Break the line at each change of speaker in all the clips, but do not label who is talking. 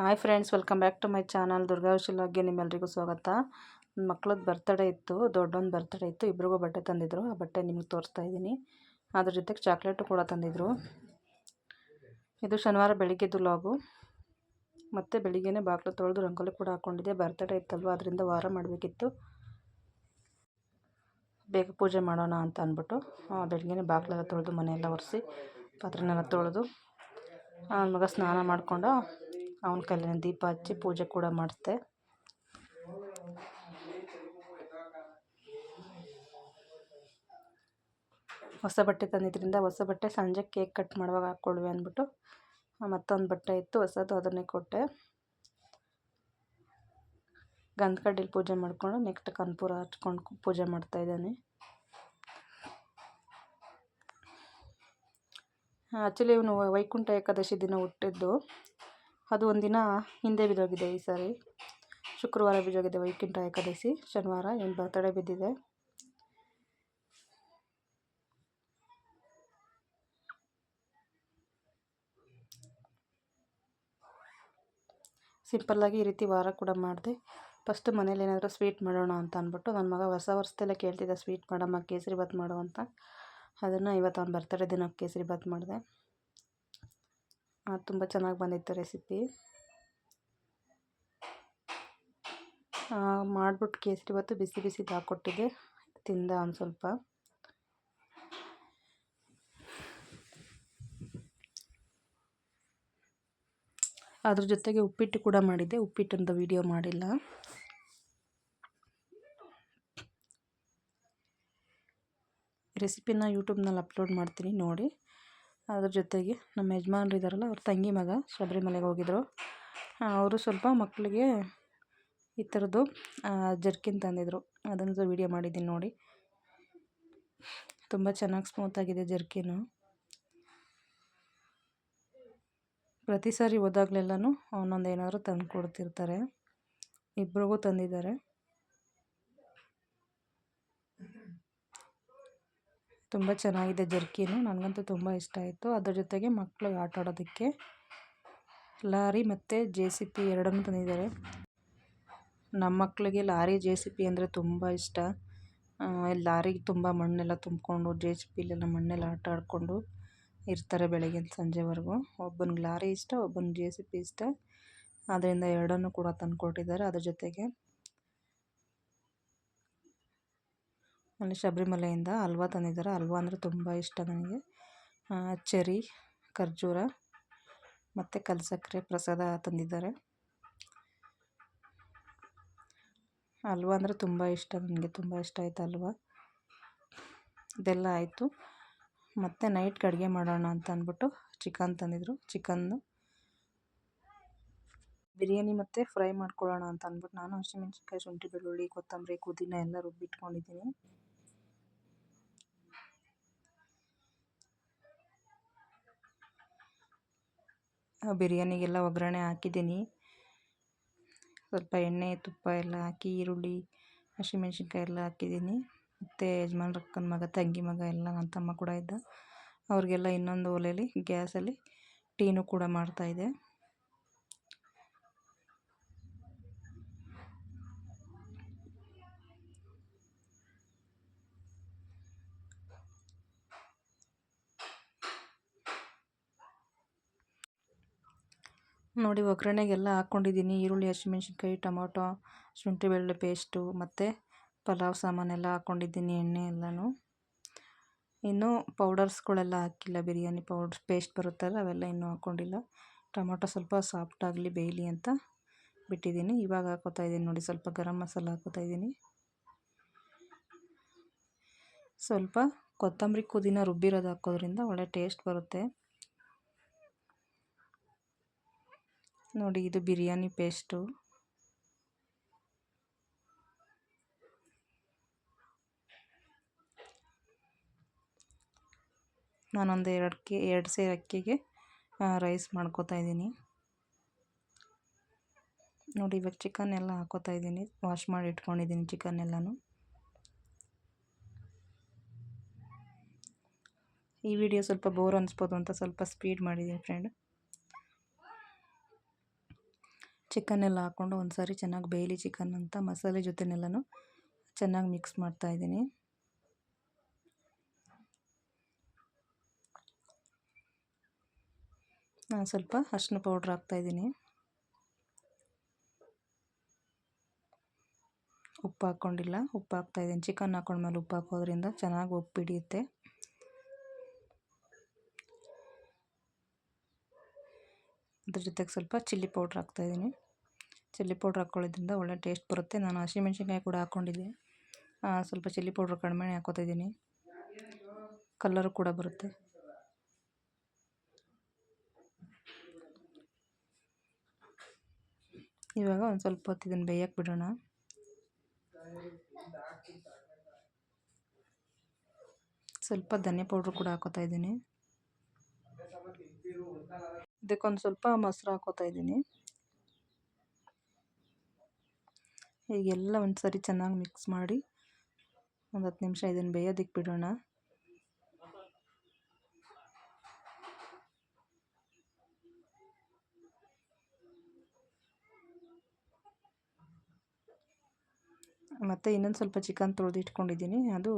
Hi friends, welcome back to my channel Durga ವಿಶಾಲಾಗ್ಗೆ ನಿಮ್ಮೆಲ್ಲರಿಗೂ ಸ್ವಾಗತ. ಮಕ್ಳದ್ದು ಬರ್ತಡೇ ಇತ್ತು, ದೊಡ್ಡೊಂದು ಬರ್ತಡೇ ಇತ್ತು, ಇಬ್ರಿಗೂ ಬಟ್ಟೆ ತಂದಿದ್ರು. ಆ ಬಟ್ಟೆ ನಿಮ್ಗೆ ತೋರಿಸ್ತಾ ಇದ್ದೀನಿ. ಅದ್ರ ಜೊತೆಗೆ ಚಾಕ್ಲೇಟು ಕೂಡ ತಂದಿದ್ರು. ಇದು ಶನಿವಾರ ಬೆಳಿಗ್ಗೆದ್ದು ಲಾಗು ಮತ್ತು ಬೆಳಿಗ್ಗೆನೇ ಬಾಗಿಲು ತೊಳೆದು ರಂಗೋಲಿ ಕೂಡ ಹಾಕ್ಕೊಂಡಿದ್ದೆ ಬರ್ತಡೇ ಇತ್ತಲ್ವ, ಅದರಿಂದ ವಾರ ಮಾಡಬೇಕಿತ್ತು. ಬೇಗ ಪೂಜೆ ಮಾಡೋಣ ಅಂತ ಅಂದ್ಬಿಟ್ಟು ಬೆಳಗ್ಗೆನೇ ಬಾಗಿಲೆಲ್ಲ ತೊಳೆದು ಮನೆಯೆಲ್ಲ ಒರೆಸಿ, ಪಾತ್ರೆನೆಲ್ಲ ತೊಳೆದು ಮಗ ಸ್ನಾನ ಮಾಡಿಕೊಂಡು ಅವನ ಕಲ್ಲಿನ ದೀಪ ಹಚ್ಚಿ ಪೂಜೆ ಕೂಡ ಮಾಡಿಸ್ದೆ ಹೊಸ ಬಟ್ಟೆ ತಂದಿದ್ದರಿಂದ ಹೊಸ ಬಟ್ಟೆ ಸಂಜೆ ಕೇಕ್ ಕಟ್ ಮಾಡುವಾಗ ಹಾಕ್ಕೊಳ್ವಿ ಅಂದ್ಬಿಟ್ಟು ಮತ್ತೊಂದು ಬಟ್ಟೆ ಇತ್ತು, ಹೊಸದು ಅದನ್ನೇ ಕೊಟ್ಟೆ. ಗಂಧ ಕಡ್ಡಿಲಿ ಪೂಜೆ ಮಾಡಿಕೊಂಡು ನೆಕ್ಸ್ಟ್ ಕನ್ಪೂರ ಹಚ್ಕೊಂಡು ಪೂಜೆ ಮಾಡ್ತಾ ಇದ್ದಾನೆ. ಆ್ಯಕ್ಚುಲಿ ಇವನು ವೈಕುಂಠ ಏಕಾದಶಿ ದಿನ ಹುಟ್ಟಿದ್ದು. ಅದು ಒಂದಿನ ಹಿಂದೆ ಬಿದ್ದೋಗಿದೆ ಈ ಸಾರಿ. ಶುಕ್ರವಾರ ಬಿದ್ದೋಗಿದೆ ವೈಕುಂಠ ಏಕಾದಶಿ. ಶನಿವಾರ ಏನು ಬರ್ತಡೇ ಬಿದ್ದಿದೆ. ಸಿಂಪಲ್ಲಾಗಿ ಈ ರೀತಿ ವಾರ ಕೂಡ ಮಾಡಿದೆ. ಫಸ್ಟ್ ಮನೇಲಿ ಏನಾದರೂ ಸ್ವೀಟ್ ಮಾಡೋಣ ಅಂತ ಅಂದ್ಬಿಟ್ಟು ನನ್ನ ಮಗ ಹೊಸ ವರ್ಷದಲ್ಲೇ ಕೇಳ್ತಿದ್ದ ಸ್ವೀಟ್ ಮಾಡಮ್ಮ ಕೇಸರಿ ಬಾತ್ ಮಾಡು ಅಂತ. ಅದನ್ನು ಇವತ್ತು ಅವ್ನು ಬರ್ತಡೇ ದಿನ ಕೇಸರಿ ಬಾತ್ ಮಾಡಿದೆ. ತುಂಬ ಚೆನ್ನಾಗಿ ಬಂದಿತ್ತು ರೆಸಿಪಿ. ಮಾಡಿಬಿಟ್ಟು ಕೇಸರಿ ಬಾತು ಬಿಸಿ ಬಿಸಿ ಹಾಕ್ಕೊಟ್ಟಿದ್ದೆ. ತಿಂದ ಒಂದು ಸ್ವಲ್ಪ. ಅದ್ರ ಜೊತೆಗೆ ಉಪ್ಪಿಟ್ಟು ಕೂಡ ಮಾಡಿದ್ದೆ. ಉಪ್ಪಿಟ್ಟಂತ ವಿಡಿಯೋ ಮಾಡಿಲ್ಲ. ರೆಸಿಪಿನ ಯೂಟ್ಯೂಬ್ನಲ್ಲಿ ಅಪ್ಲೋಡ್ ಮಾಡ್ತೀನಿ ನೋಡಿ. ಅದ್ರ ಜೊತೆಗೆ ನಮ್ಮ ಯಜಮಾನ್ರು ಇದ್ದಾರಲ್ಲ, ಅವ್ರ ತಂಗಿ ಮಗ ಶಬರಿಮಲೆಗೆ ಹೋಗಿದ್ರು. ಅವರು ಸ್ವಲ್ಪ ಮಕ್ಕಳಿಗೆ ಈ ಥರದ್ದು ಜರ್ಕಿನ್ ತಂದಿದ್ರು. ಅದನ್ನು ವೀಡಿಯೋ ಮಾಡಿದ್ದೀನಿ ನೋಡಿ. ತುಂಬ ಚೆನ್ನಾಗಿ ಸ್ಮೂತಾಗಿದೆ ಜರ್ಕಿನು ಪ್ರತಿ ಸಾರಿ ಹೋದಾಗಲೆಲ್ಲನೂ ಅವನೊಂದು ಏನಾದರೂ ತಂದು ಕೊಡ್ತಿರ್ತಾರೆ ಇಬ್ರಿಗೂ ತಂದಿದ್ದಾರೆ. ತುಂಬ ಚೆನ್ನಾಗಿದೆ ಜರ್ಕಿನು. ನನಗಂತೂ ತುಂಬ ಇಷ್ಟ ಆಯಿತು. ಅದ್ರ ಜೊತೆಗೆ ಮಕ್ಕಳು ಆಟ ಆಡೋದಕ್ಕೆ ಲಾರಿ ಮತ್ತು ಜೆ ಸಿ ಪಿ ಎರಡನ್ನೂ ತಂದಿದ್ದಾರೆ. ನಮ್ಮ ಮಕ್ಕಳಿಗೆ ಲಾರಿ ಜೆ ಸಿ ಪಿ ಅಂದರೆ ತುಂಬ ಇಷ್ಟ. ಲಾರಿಗೆ ತುಂಬ ಮಣ್ಣೆಲ್ಲ ತುಂಬಿಕೊಂಡು ಜೆ ಸಿ ಪಿಲೆಲ್ಲ ಮಣ್ಣೆಲ್ಲ ಆಟ ಆಡಿಕೊಂಡು ಇರ್ತಾರೆ ಬೆಳಗ್ಗೆ ಸಂಜೆವರೆಗೂ. ಒಬ್ಬನಿಗೆ ಲಾರಿ ಇಷ್ಟ, ಒಬ್ಬನಿಗೆ ಜೆ ಸಿ ಪಿ ಇಷ್ಟ. ಅದರಿಂದ ಎರಡನ್ನು ಕೂಡ ತಂದುಕೊಟ್ಟಿದ್ದಾರೆ. ಅದ್ರ ಜೊತೆಗೆ ಅಲ್ಲಿ ಶಬರಿಮಲೆಯಿಂದ ಹಲ್ವಾ ತಂದಿದ್ದಾರೆ. ಹಲ್ವ ಅಂದರೆ ತುಂಬ ಇಷ್ಟ ನನಗೆ. ಚೆರಿ ಖರ್ಜೂರ ಮತ್ತು ಕಲ್ಸಕ್ಕರೆ ಪ್ರಸಾದ ತಂದಿದ್ದಾರೆ. ಹಲ್ವ ಅಂದರೆ ತುಂಬ ಇಷ್ಟ ನನಗೆ. ತುಂಬ ಇಷ್ಟ ಆಯಿತು ಹಲ್ವಾ ಇದೆಲ್ಲ ಆಯಿತು. ಮತ್ತು ನೈಟ್ಗೆ ಅಡುಗೆ ಮಾಡೋಣ ಅಂತ ಅಂದ್ಬಿಟ್ಟು ಚಿಕನ್ ತಂದಿದ್ರು. ಚಿಕನ್ನು ಬಿರಿಯಾನಿ ಮತ್ತು ಫ್ರೈ ಮಾಡ್ಕೊಳ್ಳೋಣ ಅಂತ ಅಂದ್ಬಿಟ್ಟು ನಾನು ಹಸಿಮೆಣ್ಸಿನ್ಕಾಯಿ, ಶುಂಠಿ, ಬೆಳ್ಳುಳ್ಳಿ, ಕೊತ್ತಂಬರಿ, ಪುದೀನ ಎಲ್ಲ ರುಬ್ಬಿಟ್ಕೊಂಡಿದ್ದೀನಿ. ಬಿರಿಯಾನಿಗೆಲ್ಲ ಒಗ್ಗರಣೆ ಹಾಕಿದ್ದೀನಿ. ಸ್ವಲ್ಪ ಎಣ್ಣೆ, ತುಪ್ಪ ಎಲ್ಲ ಹಾಕಿ, ಈರುಳ್ಳಿ ಹಸಿಮೆಣ್ಸಿನ್ಕಾಯಿ ಎಲ್ಲ ಹಾಕಿದ್ದೀನಿ. ಮತ್ತು ಯಜಮಾನ್ರ ಅಕ್ಕನ ಮಗ, ತಂಗಿ ಮಗ ಎಲ್ಲ ನನ್ನ ತಮ್ಮ ಕೂಡ ಇದ್ದ. ಅವ್ರಿಗೆಲ್ಲ ಇನ್ನೊಂದು ಒಲೆಯಲ್ಲಿ ಗ್ಯಾಸಲ್ಲಿ ಟೀನು ಕೂಡ ಮಾಡ್ತಾಯಿದ್ದೆ ನೋಡಿ ಒಗ್ಗರಣೆಗೆಲ್ಲ ಹಾಕ್ಕೊಂಡಿದ್ದೀನಿ. ಈರುಳ್ಳಿ, ಹಸಿಮೆಣ್ಸಿನ್ಕಾಯಿ, ಟೊಮೊಟೊ ಶುಂಠಿ ಬೆಳ್ಳುಳ್ಳಿ ಪೇಸ್ಟು ಮತ್ತು ಪಲಾವ್ ಸಾಮಾನೆಲ್ಲ ಹಾಕ್ಕೊಂಡಿದ್ದೀನಿ, ಎಣ್ಣೆ ಎಲ್ಲನೂ. ಇನ್ನೂ ಪೌಡರ್ಸ್ಗಳೆಲ್ಲ ಹಾಕಿಲ್ಲ, ಬಿರಿಯಾನಿ ಪೌಡ್ರ್ ಪೇಸ್ಟ್ ಬರುತ್ತಲ್ಲ, ಅವೆಲ್ಲ ಇನ್ನೂ ಹಾಕ್ಕೊಂಡಿಲ್ಲ. ಟೊಮೊಟೊ ಸ್ವಲ್ಪ ಸಾಫ್ಟಾಗಲಿ ಬೇಯಲಿ ಅಂತ ಬಿಟ್ಟಿದ್ದೀನಿ. ಇವಾಗ ಹಾಕೋತಾ ಇದ್ದೀನಿ ನೋಡಿ, ಸ್ವಲ್ಪ ಗರಂ ಮಸಾಲ ಹಾಕೋತಾ ಇದ್ದೀನಿ. ಸ್ವಲ್ಪ ಕೊತ್ತಂಬರಿ ಪುದೀನ ರುಬ್ಬಿರೋದು ಹಾಕೋದ್ರಿಂದ ಒಳ್ಳೆ ಟೇಸ್ಟ್ ಬರುತ್ತೆ. ನೋಡಿ, ಇದು ಬಿರಿಯಾನಿ ಪೇಸ್ಟು. ನಾನೊಂದು ಎರಡು ಕೆ, ಎರಡು ಸೇರು ಅಕ್ಕಿಗೆ ರೈಸ್ ಮಾಡ್ಕೋತಾ ಇದ್ದೀನಿ. ನೋಡಿ, ಇವಾಗ ಚಿಕನ್ ಎಲ್ಲ ಹಾಕೋತಾ ಇದ್ದೀನಿ. ವಾಶ್ ಮಾಡಿ ಇಟ್ಕೊಂಡಿದ್ದೀನಿ ಚಿಕನ್ ಎಲ್ಲನೂ. ಈ ವಿಡಿಯೋ ಸ್ವಲ್ಪ ಬೋರ್ ಅನಿಸ್ಬೋದು ಅಂತ ಸ್ವಲ್ಪ ಸ್ಪೀಡ್ ಮಾಡಿದ್ದೀನಿ ಫ್ರೆಂಡ್ ಚಿಕನ್ನೆಲ್ಲ ಹಾಕ್ಕೊಂಡು ಒಂದು ಸಾರಿ ಚೆನ್ನಾಗಿ ಬೇಯಲಿ ಚಿಕನ್ ಅಂತ ಮಸಾಲೆ ಜೊತೆನೆಲ್ಲನೂ ಚೆನ್ನಾಗಿ ಮಿಕ್ಸ್ ಮಾಡ್ತಾ ಇದ್ದೀನಿ. ನಾನು ಸ್ವಲ್ಪ ಅರ್ಶಿನ ಪೌಡ್ರ್ ಹಾಕ್ತಾಯಿದ್ದೀನಿ ಉಪ್ಪು ಹಾಕ್ಕೊಂಡಿಲ್ಲ, ಉಪ್ಪು ಹಾಕ್ತಾಯಿದ್ದೀನಿ ಚಿಕನ್ ಹಾಕೊಂಡ್ಮೇಲೆ ಉಪ್ಪು ಹಾಕೋದ್ರಿಂದ ಚೆನ್ನಾಗಿ ಉಪ್ಪು ಹಿಡಿಯುತ್ತೆ. ಅದ್ರ ಜೊತೆಗೆ ಸ್ವಲ್ಪ ಚಿಲ್ಲಿ ಪೌಡ್ರ್ ಹಾಕ್ತಾಯಿದ್ದೀನಿ ಚಿಲ್ಲಿ ಪೌಡ್ರ್ ಹಾಕ್ಕೊಳ್ಳೋದ್ರಿಂದ ಒಳ್ಳೆ ಟೇಸ್ಟ್ ಬರುತ್ತೆ. ನಾನು ಹಸಿಮೆಣ್ಸಿನ್ಕಾಯಿ ಕೂಡ ಹಾಕ್ಕೊಂಡಿದ್ದೆ ಸ್ವಲ್ಪ ಚಿಲ್ಲಿ ಪೌಡ್ರ್ ಕಡಿಮೆ ಹಾಕೋತಾ ಇದ್ದೀನಿ. ಕಲ್ಲರು ಕೂಡ ಬರುತ್ತೆ. ಇವಾಗ ಒಂದು ಸ್ವಲ್ಪ ಹೊತ್ತು ಇದನ್ನು ಬೇಯಕ್ಕೆ ಬಿಡೋಣ. ಸ್ವಲ್ಪ ಧನಿಯಾ ಪೌಡ್ರ್ ಕೂಡ ಹಾಕೋತಾ ಇದ್ದೀನಿ. ಇದಕ್ಕೊಂದು ಸ್ವಲ್ಪ ಮೊಸರು ಹಾಕೋತಾ ಇದ್ದೀನಿ. ಈಗೆಲ್ಲ ಒಂದು ಸರಿ ಚೆನ್ನಾಗಿ ಮಿಕ್ಸ್ ಮಾಡಿ ಒಂದು ಹತ್ತು ನಿಮಿಷ ಇದನ್ನು ಬೇಯೋದಕ್ಕೆ ಬಿಡೋಣ. ಮತ್ತು ಇನ್ನೊಂದು ಸ್ವಲ್ಪ ಚಿಕನ್ ತೊಳೆದು ಇಟ್ಕೊಂಡಿದ್ದೀನಿ. ಅದು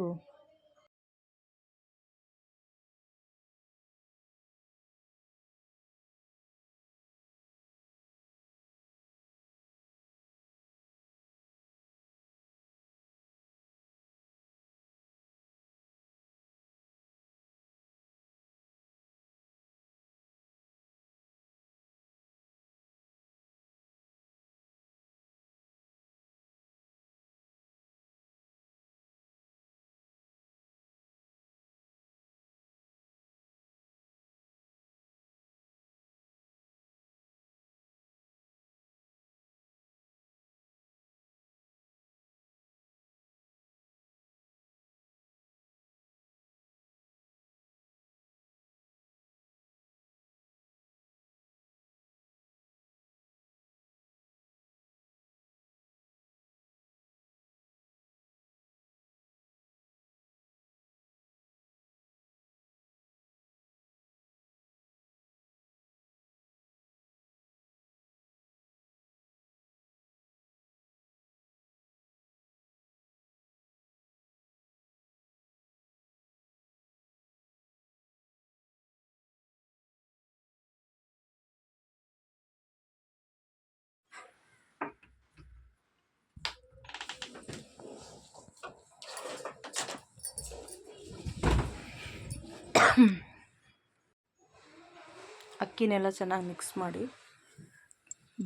ಅಕ್ಕಿನೆಲ್ಲ ಚೆನ್ನಾಗಿ ಮಿಕ್ಸ್ ಮಾಡಿ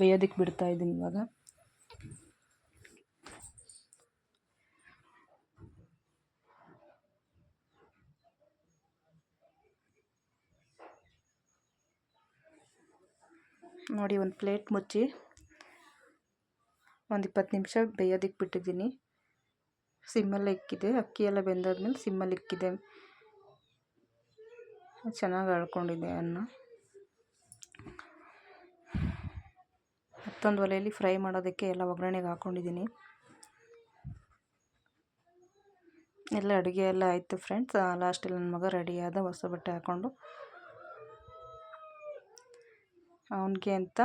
ಬೇಯೋದಕ್ಕೆ ಬಿಡ್ತಾ ಇದ್ದೀನಿ ಇವಾಗ. ನೋಡಿ ಒಂದು ಪ್ಲೇಟ್ ಮುಚ್ಚಿ ಒಂದು ಇಪ್ಪತ್ತು ನಿಮಿಷ ಬೇಯೋದಕ್ಕೆ ಬಿಟ್ಟಿದ್ದೀನಿ. ಸಿಮ್ಮಲ್ಲಿ ಇಕ್ಕಿದೆ. ಅಕ್ಕಿ ಎಲ್ಲ ಬೆಂದಾದ್ಮೇಲೆ ಸಿಮ್ಮಲ್ಲಿ ಇಕ್ಕಿದೆ. ಚೆನ್ನಾಗಿ ಅಳ್ಕೊಂಡಿದೆ ಅನ್ನ. ಮತ್ತೊಂದು ಒಲೆಯಲ್ಲಿ ಫ್ರೈ ಮಾಡೋದಕ್ಕೆ ಎಲ್ಲ ಒಗ್ಗರಣೆಗೆ ಹಾಕ್ಕೊಂಡಿದ್ದೀನಿ ಎಲ್ಲ ಅಡುಗೆ ಎಲ್ಲ ಆಯಿತು ಫ್ರೆಂಡ್ಸ್. ಲಾಸ್ಟಲ್ಲಿ ನನ್ನ ಮಗ ರೆಡಿಯಾದ ಹೊಸ ಬಟ್ಟೆ ಹಾಕ್ಕೊಂಡು ಅವನಿಗೆ ಅಂತ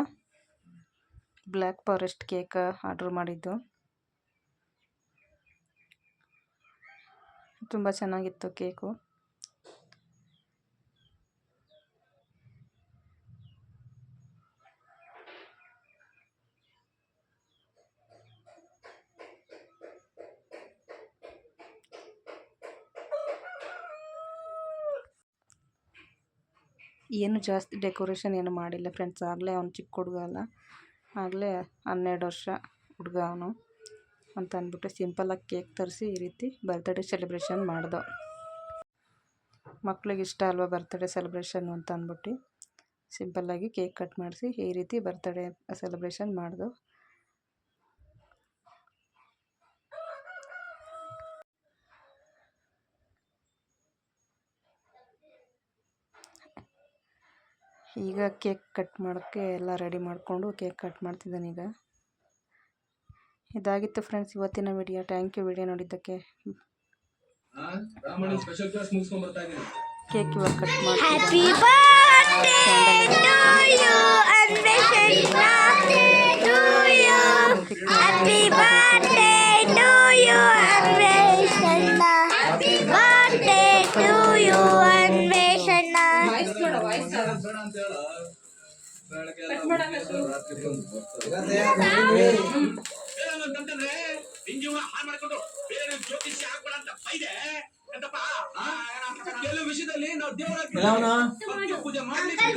ಬ್ಲ್ಯಾಕ್ ಫಾರೆಸ್ಟ್ ಕೇಕ್ ಆರ್ಡ್ರ್ ಮಾಡಿದ್ದು. ತುಂಬ ಚೆನ್ನಾಗಿತ್ತು ಕೇಕು. ಏನು ಜಾಸ್ತಿ ಡೆಕೋರೇಷನ್ ಏನು ಮಾಡಿಲ್ಲ ಫ್ರೆಂಡ್ಸ್. ಆಗಲೇ ಅವ್ನು ಚಿಕ್ಕ ಹುಡುಗ ಅಲ್ಲ. ಆಗಲೇ ಹನ್ನೆರಡು ವರ್ಷ ಹುಡುಗ ಅವನು ಅಂತ ಅಂದ್ಬಿಟ್ಟು ಸಿಂಪಲ್ಲಾಗಿ ಕೇಕ್ ತರಿಸಿ ಈ ರೀತಿ ಬರ್ತಡೇ ಸೆಲೆಬ್ರೇಷನ್ ಮಾಡ್ದೋ. ಮಕ್ಳಿಗೆ ಇಷ್ಟ ಅಲ್ವಾ ಬರ್ತ್ಡೇ ಸೆಲೆಬ್ರೇಷನ್ ಅಂತ ಅಂದ್ಬಿಟ್ಟು ಸಿಂಪಲ್ಲಾಗಿ ಕೇಕ್ ಕಟ್ ಮಾಡಿಸಿ ಈ ರೀತಿ ಬರ್ತ್ಡೇ ಸೆಲೆಬ್ರೇಷನ್ ಮಾಡ್ದೋ. ಈಗ ಕೇಕ್ ಕಟ್ ಮಾಡೋಕ್ಕೆ ಎಲ್ಲ ರೆಡಿ ಮಾಡಿಕೊಂಡು ಕೇಕ್ ಕಟ್ ಮಾಡ್ತಿದ್ದಾನೆ ಈಗ. ಇದಾಗಿತ್ತು ಫ್ರೆಂಡ್ಸ್ ಇವತ್ತಿನ ವಿಡಿಯೋ. ಥ್ಯಾಂಕ್ ಯು ವಿಡಿಯೋ ನೋಡಿದ್ದಕ್ಕೆ. ಕೇಕ್ ಇವಾಗ ಕಟ್ ಮಾಡಿ
ಏನಂತಂದ್ರೆ ನಿನ್ ಜೀವನ ಹಾಳು ಮಾಡ್ಕೊಂಡು ಬೇರೆ ಜ್ಯೋತಿಷ್ಯ ಆಗ್ಬೇಡ ಅಂತ ಬೈದೆ ಕೆಲವು ವಿಷಯದಲ್ಲಿ ನಾವು ದೇವರ ಪೂಜೆ ಮಾಡ್ಲಿಕ್ಕೆ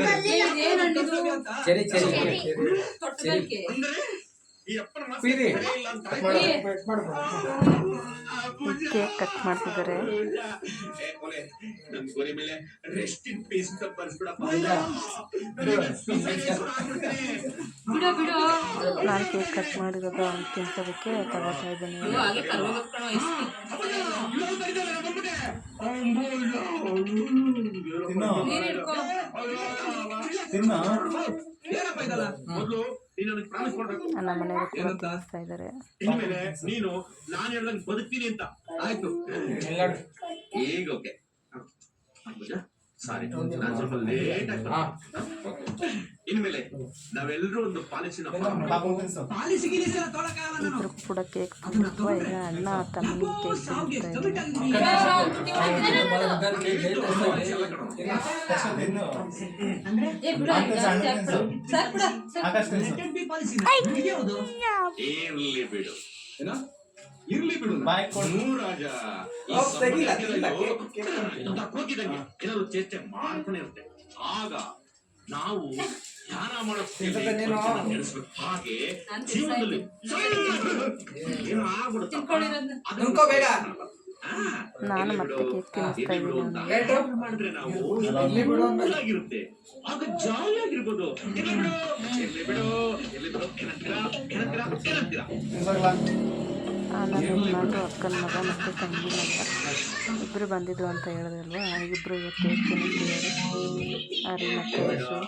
ಚೆರಿ ಚೆರಿ
ಅಂದ್ರೆ
ಕೇಕ್ ಕಟ್ ಮಾಡ್ತಿದ್ದಾರೆ. ನಾನು ಕೇಕ್ ಕಟ್ ಮಾಡಿರೋದು ಅವ್ನು ತಿನ್ಸೋದಕ್ಕೆ ತಗೋತಾ ಇದ್ದೀನಿ.
ತಿನ್ನ
ನೀನು
ಮನೆಯವರು ಇದ್ದಾರೆ.
ಇನ್ಮೇಲೆ ನೀನು ನಾನು ಹೇಳ್ದಂಗೆ ಬದುಕ್ತೀನಿ ಅಂತ. ಆಯ್ತು. ಈಗ ಓಕೆ. ಸಾರಿ ನಾನು ಸ್ವಲ್ಪ ಲೇಟ್ ಇನ್ಮೇಲೆ ನಾವೆಲ್ಲರೂ ಒಂದು ಪಾಲಿಸಿನ ಪಾಲಿಸಿ
ಕೂಡ ಕೇಕ್ ತಿನ್ನಿಸುವ ಈಗ ಅಣ್ಣ ತಮ್ಮ ಕೇಕ್
ಇರ್ಲಿ ಬಿಡು. ಇರ್ಲಿ ಬಿಡು ರಾಜ ಹೋಗಿದಂಗೆ ಏನಾದ್ರು ಚೇಷ್ಟೆ ಮಾಡ್ತಾನೆ ಇರುತ್ತೆ. ಆಗ ನಾವು ಧ್ಯಾನ ಮಾಡೋದು ಹಾಗೆ ಜೀವನದಲ್ಲಿ ಏನೋ ಆಗ್ಬಿಡುತ್ತೆ.
ನಾನು ಮತ್ತೆ. ಕೇಕ್ ತಿನ್ನಿಸ್ತಾ ಇದ್ದೀನಿ
ಆಗ ಜಾಲಿ ಆಗಿರ್ಬೋದು.
ನಾನು ಅಕ್ಕನ ಮಗ ಮತ್ತು ತಂಗಿ ಮಗ. ಇಬ್ಬರು ಬಂದಿದ್ರು ಅಂತ ಹೇಳಿದ್ರಲ್ವ? ಇಬ್ಬರು ಇವತ್ತು ಕೇಕ್ ತಿನ್ನಿಸ್ತಿದ್ದಾರೆ. ಅರಿ ಮತ್ತು ಯಶು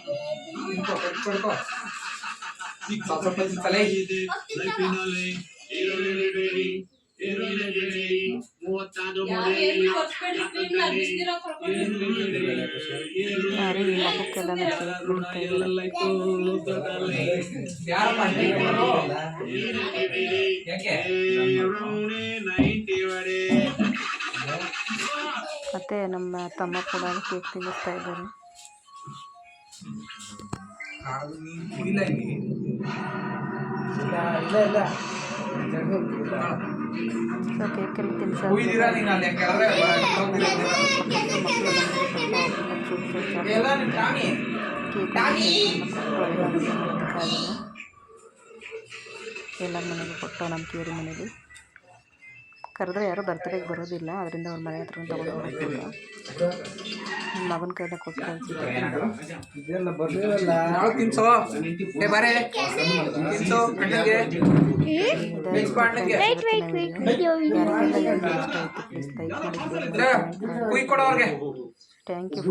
ಮತ್ತು ನಮ್ಮ ತಮ್ಮ ಕೂಡ ಕೇಕ್ ತಿನ್ನಿಸ್ತಾ ಇದ್ದಾರೆ.
ಇಲ್ಲ? ಇಲ್ಲ ಇಲ್ಲ
ಸೊ ಕೇಕೆಲ್ಲ ತಿನ್ನಿಸೋ
ಕುಯ್ದಿರ ನೀನು ಅಲ್ಲಿ ಕೆಳಗೆ
ಮಕ್ಕಳು ಬಂದು ಸ್ವಲ್ಪ
ಎಲ್ಲ ನಿಮ್ ಟಾಮಿ
ಎಲ್ಲ ಮನೆಗೆ ಕೊಟ್ಟು ನಮ್ಮ ಕಿಯರಿ ಮನೇಲಿ ಕರೆದ್ರೆ ಯಾರೂ ಬರ್ತಡೇಗೆ ಬರೋದಿಲ್ಲ. ಅದರಿಂದ ಅವ್ರ ಮನೆ ಹತ್ರ ತಗೊಂಡು ಹೋಗ್ತಿಲ್ಲ ನಿಮ್ಮ ಮಗನ ಕೈಯಿಂದ ಕೊಟ್ಟು ಥ್ಯಾಂಕ್ ಯು